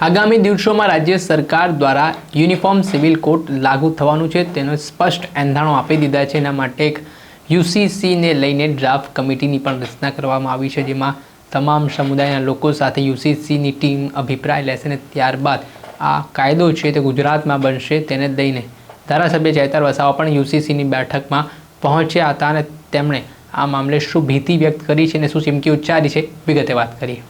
આગામી દિવસોમાં રાજ્ય સરકાર દ્વારા યુનિફોર્મ સિવિલ કોડ લાગુ થવાનું છે. તેનો સ્પષ્ટ એંધાણો આપી દીધા છે. એના માટે એક યુસીસીને લઈને ડ્રાફ્ટ કમિટીની પણ રચના કરવામાં આવી છે, જેમાં તમામ સમુદાયના લોકો સાથે યુસીસીની ટીમ અભિપ્રાય લેશે અને ત્યારબાદ આ કાયદો છે તે ગુજરાતમાં બનશે તેને લઈને ધારાસભ્ય ચૈતર વસાવા પણ યુસીસીની બેઠકમાં પહોંચ્યા હતા અને તેમણે આ મામલે શું ભીતિ વ્યક્ત કરી છે અને શું ચીમકી ઉચ્ચારી છે, વિગતે વાત કરીએ.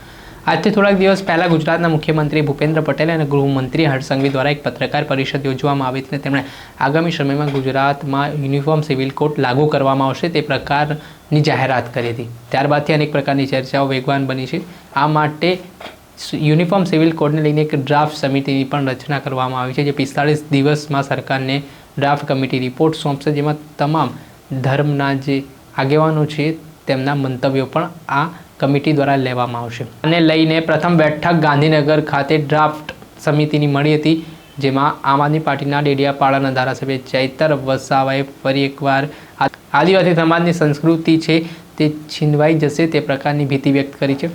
આજથી થોડાક દિવસ પહેલાં ગુજરાતના મુખ્યમંત્રી ભૂપેન્દ્ર પટેલ અને ગૃહમંત્રી હર્ષ દ્વારા એક પત્રકાર પરિષદ યોજવામાં આવી હતી તેમણે આગામી સમયમાં ગુજરાતમાં યુનિફોર્મ સિવિલ કોડ લાગુ કરવામાં આવશે તે પ્રકારની જાહેરાત કરી હતી. ત્યારબાદથી અનેક પ્રકારની ચર્ચાઓ વેગવાન બની છે. આ માટે યુનિફોર્મ સિવિલ કોડને લઈને એક ડ્રાફ્ટ સમિતિની પણ રચના કરવામાં આવી છે, જે પિસ્તાળીસ દિવસમાં સરકારને ડ્રાફ્ટ કમિટી રિપોર્ટ સોંપશે, જેમાં તમામ ધર્મના જે આગેવાનો છે તેમના મંતવ્યો પણ આ કમિટી દ્વારા લેવામાં આવશે. અને લઈને પ્રથમ બેઠક ગાંધીનગર ખાતે ડ્રાફ્ટ સમિતિની મળી હતી, જેમાં આમ આદમી પાર્ટીના ડેડિયાપાડાના ધારાસભ્ય ચૈતર વસાવાએ ફરી એકવાર આદિવાસી સમાજની સંસ્કૃતિ છે તે છીનવાઈ જશે તે પ્રકારની ભીતિ વ્યક્ત કરી છે.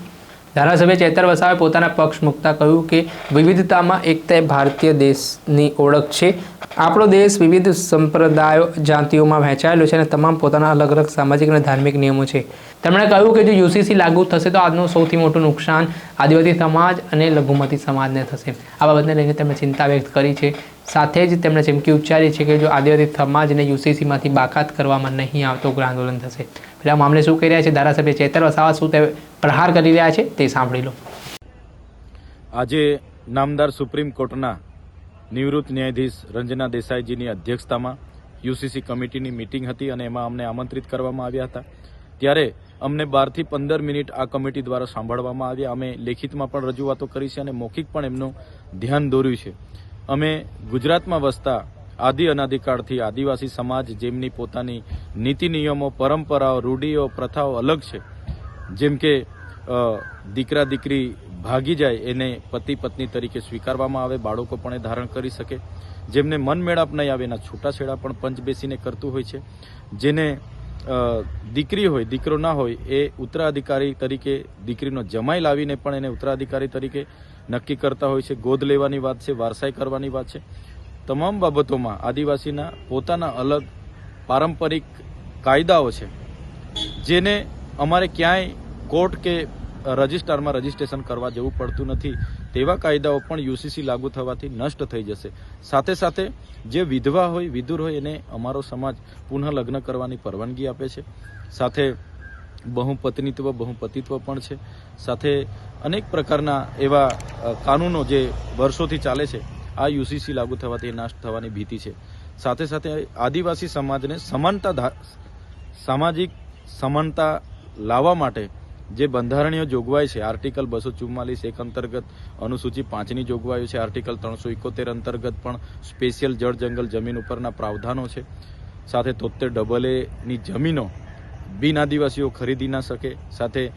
ધારાસભ્ય ચેતર વસાવાએ પોતાના પક્ષ મૂકતા કહ્યું કે વિવિધતામાં એકતા એ ભારતીય દેશની ઓળખ છે આપણો દેશ વિવિધ સંપ્રદાયો, જાતિઓમાં વહેંચાયેલો છે અને તમામ પોતાના અલગ અલગ સામાજિક અને ધાર્મિક નિયમો છે. તેમણે કહ્યું કે જો યુસીસી લાગુ થશે તો આજનું સૌથી મોટું નુકસાન આદિવાસી સમાજ અને લઘુમતી સમાજને થશે. આ બાબતને લઈને તેમણે ચિંતા વ્યક્ત કરી છે. સાથે જ તેમણે ચીમકી ઉચ્ચારી છે કે જો આદિવાસી સમાજને યુસીસીમાંથી બાકાત કરવામાં નહીં આવતો, ઉગ્ર આંદોલન થશે. એટલે આ મામલે શું કહી રહ્યા છે? ધારાસભ્ય ચેતર વસાવા શું તે પ્રહાર કરી રહ્યા છે તે સાંભળી લો. આજે નામદાર સુપ્રીમ કોર્ટના નિવૃત્ત ન્યાયાધીશ રંજના દેસાઈજીની અધ્યક્ષતામાં યુસીસી કમિટીની મિટિંગ હતી અને એમાં અમને આમંત્રિત કરવામાં આવ્યા હતા. ત્યારે અમને બારથી પંદર મિનિટ આ કમિટી દ્વારા સાંભળવામાં આવ્યા. અમે લેખિતમાં પણ રજૂઆતો કરી છે અને મૌખિક પણ એમનું ધ્યાન દોર્યું છે. અમે ગુજરાતમાં વસતા આદિ અનાદિકાળથી આદિવાસી સમાજ જેમની પોતાની નીતિ નિયમો, પરંપરાઓ, રૂઢિઓ, પ્રથાઓ અલગ છે. જેમ કે દીકરા દીકરી ભાગી જાય એને પતિ પત્ની તરીકે સ્વીકારવામાં આવે, બાળકો પણ એ ધારણ કરી શકે. જેમને મન મેળાપ નહીં આવે, એના છૂટાછેડા પણ પંચ બેસીને કરતું હોય છે. જેને દીકરી હોય, દીકરો ના હોય, એ ઉત્તરાધિકારી તરીકે દીકરીનો જમાઈ લાવીને પણ એને ઉત્તરાધિકારી તરીકે નક્કી કરતા હોય છે. ગોદ લેવાની વાત છે, વારસાઈ કરવાની વાત છે. તમામ બાબતોમાં આદિવાસીના પોતાના અલગ પારંપરિક કાયદાઓ છે. જેને અમારે ક્યાંય કોર્ટ કે રજિસ્ટ્રારમાં રજીસ્ટ્રેશન કરવા જવું પડતું નથી, તેવા કાયદાઓ પણ યુસીસી લાગુ થવાથી નષ્ટ થઈ જશે. સાથે સાથે જે વિધવા હોય, વિધુર હોય, એને અમારો સમાજ પુનઃ લગ્ન કરવાની પરવાનગી આપે છે. સાથે બહુપત્નીત્વ, બહુપતિત્વ પણ છે. સાથે અનેક પ્રકારના એવા કાનૂનો જે વર્ષોથી ચાલે છે, આ યુસીસી લાગુ થવાથી નાશ થવાની ભીતિ છે. સાથે સાથે આદિવાસી સમાજને સમાનતા સામાજિક સમાનતા લાવવા માટે જે બંધારણીય જોગવાઈ છે, આર્ટિકલ બસો ચુમ્માલીસ એક અંતર્ગત, અનુસૂચિ પાંચની જોગવાઈઓ છે, આર્ટિકલ ત્રણસો ઇકોતેર અંતર્ગત પણ સ્પેશિયલ જળ જંગલ જમીન ઉપરના પ્રાવધાનો છે. સાથે તોતેર ડબલ એની જમીનો બિન આદિવાસીઓ ખરીદી ના શકે. સાથે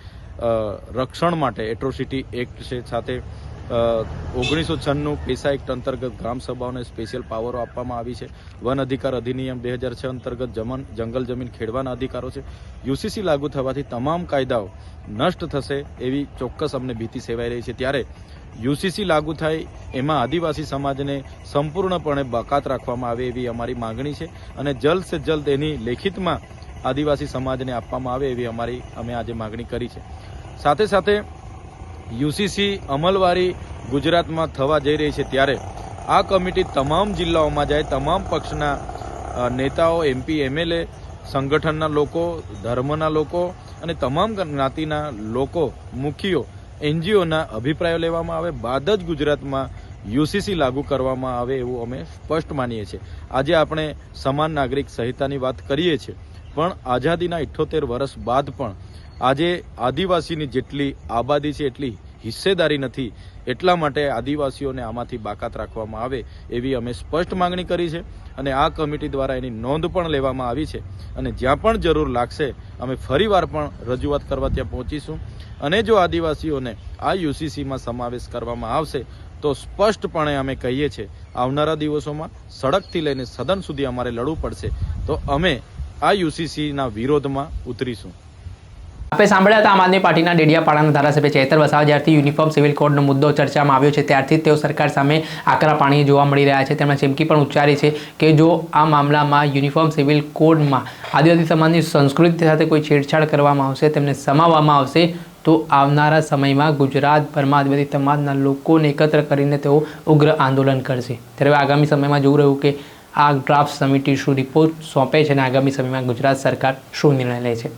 રક્ષણ માટે એટ્રોસિટી એક્ટ છે. સાથે ઓગણીસો છન્નું પેસા એક્ટ અંતર્ગત ગ્રામ સભાઓને સ્પેશિયલ પાવરો આપવામાં આવી છે. વન અધિકાર અધિનિયમ બે હજાર છ અંતર્ગત જમન, જંગલ જમીન ખેડવાના અધિકારો છે. યુસીસી લાગુ થવાથી તમામ કાયદાઓ નષ્ટ થશે એવી ચોક્કસ અમને ભીતિ સેવાઈ રહી છે. ત્યારે યુસીસી લાગુ થાય એમાં આદિવાસી સમાજને સંપૂર્ણપણે બાકાત રાખવામાં આવે એવી અમારી માગણી છે અને જલ્દ સે જલ્દ એની લેખિતમાં આદિવાસી સમાજને આપવામાં આવે એવી અમારી, અમે આજે માગણી કરી છે. સાથે સાથે યુસીસી અમલવારી ગુજરાતમાં થવા જઈ રહી છે ત્યારે આ કમિટી તમામ જિલ્લાઓમાં જાય, તમામ પક્ષના નેતાઓ એમપી એમએલએ સંગઠનના લોકો, ધર્મના લોકો અને તમામ જ્ઞાતિના લોકો, મુખીઓ, એનજીઓના અભિપ્રાયો લેવામાં આવે, બાદ જ ગુજરાતમાં યુસીસી લાગુ કરવામાં આવે એવું અમે સ્પષ્ટ માનીએ છીએ. આજે આપણે સમાન નાગરિક સંહિતાની વાત કરીએ છીએ, પણ આઝાદીના ઇઠ્ઠોતેર વર્ષ બાદ પણ આજે આદિવાસીની જેટલી આબાદી છે, એટલી હિસ્સેદારી નથી, એટલા માટે આદિવાસીઓને આમાંથી બાકાત રાખવામાં આવે એવી અમે સ્પષ્ટ માંગણી કરી છે અને આ કમિટી દ્વારા એની નોંધ પણ લેવામાં આવી છે અને જ્યાં પણ જરૂર લાગશે અમે ફરીવાર પણ રજૂઆત કરવા ત્યાં પહોંચીશું. અને જો આદિવાસીઓને આ યુસીસીમાં સમાવેશ કરવામાં આવશે, તો સ્પષ્ટપણે અમે કહીએ છીએ, આવનારા દિવસોમાં સડકથી લઈને સદન સુધી અમારે લડવું પડશે. તો અમે આ યુસીસીના વિરોધમાં ઉતરીશું. આપણે સાંભળ્યા હતા આમ આદમી પાર્ટીના ડેડિયાપાડાના ધારાસભ્ય ચેતર વસાવા જ્યારથી યુનિફોર્મ સિવિલ કોડનો મુદ્દો ચર્ચામાં આવ્યો છે, ત્યારથી તેઓ સરકાર સામે આકરા પાણી જોવા મળી રહ્યા છે. તેમણે ચીમકી પણ ઉચ્ચારી છે કે જો આ મામલામાં યુનિફોર્મ સિવિલ કોડમાં આદિવાસી સમાજની સંસ્કૃતિ સાથે કોઈ છેડછાડ કરવામાં આવશે, તેમને સમાવવામાં આવશે, તો આવનારા સમયમાં ગુજરાતભરમાં આદિવાસી સમાજના લોકોને એકત્ર કરીને તેઓ ઉગ્ર આંદોલન કરશે. ત્યારે આગામી સમયમાં જોવું રહ્યું કે આ ડ્રાફ્ટ સમિતિ શું રિપોર્ટ સોંપે છે અને આગામી સમયમાં ગુજરાત સરકાર શું નિર્ણય લે છે.